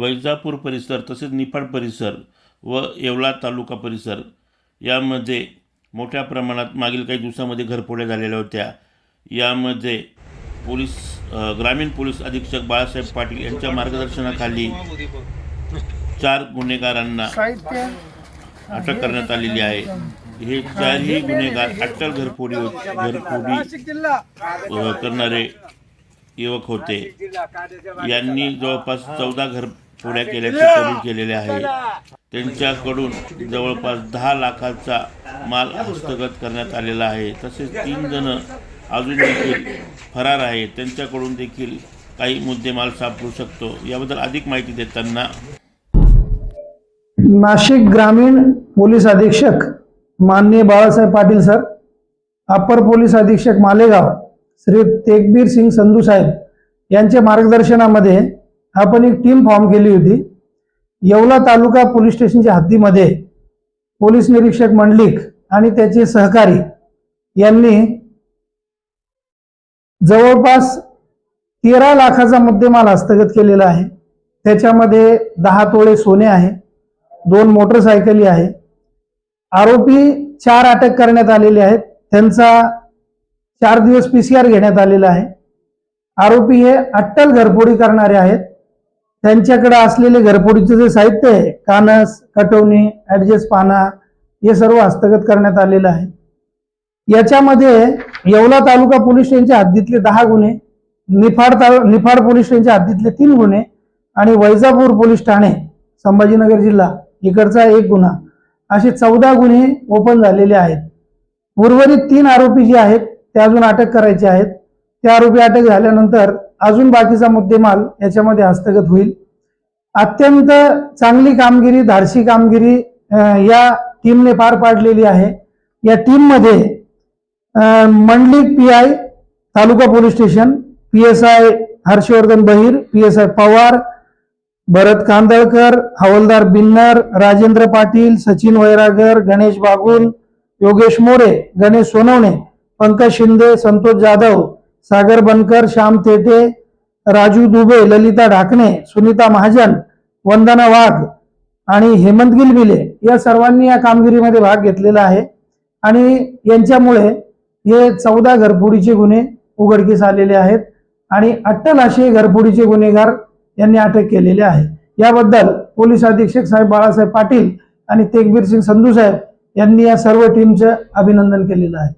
वैजापूर परिसर तसेच निफाड परिसर व येवला तालुका परिसर यामध्ये मोठ्या प्रमाणात मागील काही दिवसामध्ये घरफोड्या झालेल्या होत्या. यामध्ये पोलीस ग्रामीण पोलीस अधीक्षक बाळासाहेब पाटील यांच्या मार्गदर्शनाखाली चार गुन्हेगारांना अटक करण्यात आलेली आहे. हे चारही गुन्हेगार अट्टल घरफोडी घरफोडी करणारे युवक होते. यांनी जवळपास चौदा घरफोड्या केल्याचे कबूल केलेले आहे. त्यांच्याकडून जवळपास दहा लाखाचा माल हस्तगत करण्यात आलेला आहे. तसेच तीन जण अजून देखील फरार आहेत. त्यांच्याकडून देखील काही मुद्देमाल सापडू शकतो. याबद्दल अधिक माहिती देताना नाशिक ग्रामीण पोलीस अधीक्षक माननीय Balasaheb Patil sir upper police अधीक्षक मालेगाव श्री तेगबीर सिंग संधू साहेब यांच्या मार्गदर्शनामध्ये आपण एक टीम फॉर्म केली होती. येवला तालुका पोलीस स्टेशनच्या हद्दीमध्ये पोलीस निरीक्षक मंडलिक आणि त्याचे सहकारी यांनी जवळपास तेरा लाखाचा मुद्देमाल हस्तगत केलेला आहे. त्याच्यामध्ये दहा तोळे सोने आहे दोन मोटरसायकली आहे. आरोपी चार अटक करण्यात आलेले आहेत. त्यांचा चार दिवस पीसीआर घेण्यात आलेला आहे. आरोपी हे अट्टल घरफोडी करणारे आहेत. त्यांच्याकडे असलेले घरफोडीचे जे साहित्य आहे कानस कटवणी ॲडजस्ट पाना हे सर्व हस्तगत करण्यात आलेलं आहे. याच्यामध्ये येवला तालुका पोलीस स्टेशनच्या हद्दीतले दहा गुन्हे निफाड तालु निफाड पोलीस स्टेशनच्या हद्दीतले तीन गुन्हे आणि वैजापूर पोलीस ठाणे संभाजीनगर जिल्हा इकडचा एक गुन्हा. असे चौदा गुन्हे ओपन झालेले आहेत. उर्वरित तीन आरोपी जे आहेत ते अजून अटक करायचे आहेत. त्या आरोपी अटक झाल्यानंतर अजून बाकीचा मुद्देमाल याच्यामध्ये हस्तगत होईल. अत्यंत चांगली कामगिरी धाडसी कामगिरी या टीमने पार पाडलेली आहे. या टीममध्ये अं, Mandlik P I taluka police station P S I Harshvardhan Bahir P S I Pawar Bharat Kandalkar हवलदार बिन्नर राजेंद्र पाटील सचिन वैरागर गणेश बागुल योगेश मोरे गणेश सोनवणे पंकज शिंदे संतोष जाधव सागर बनकर श्याम तेटे राजू दुबे ललिता ढाकणे सुनीता महाजन वंदना वाघ आणि हेमंत गिलबिले या सर्वांनी या कामगिरीमध्ये भाग घेतलेला आहे. आणि यांच्यामुळे हे चौदा घरफोडीचे गुन्हे उघडकीस आलेले आहेत आणि अट्टल असे घरफोडीचे गुन्हेगार यांनी अटक केलेले आहे. याबद्दल पोलीस अधीक्षक साहेब बाळासाहेब पाटील आणि तेगबीर सिंग संधू साहेब यांनी या सर्व टीमचं अभिनंदन केलेलं आहे.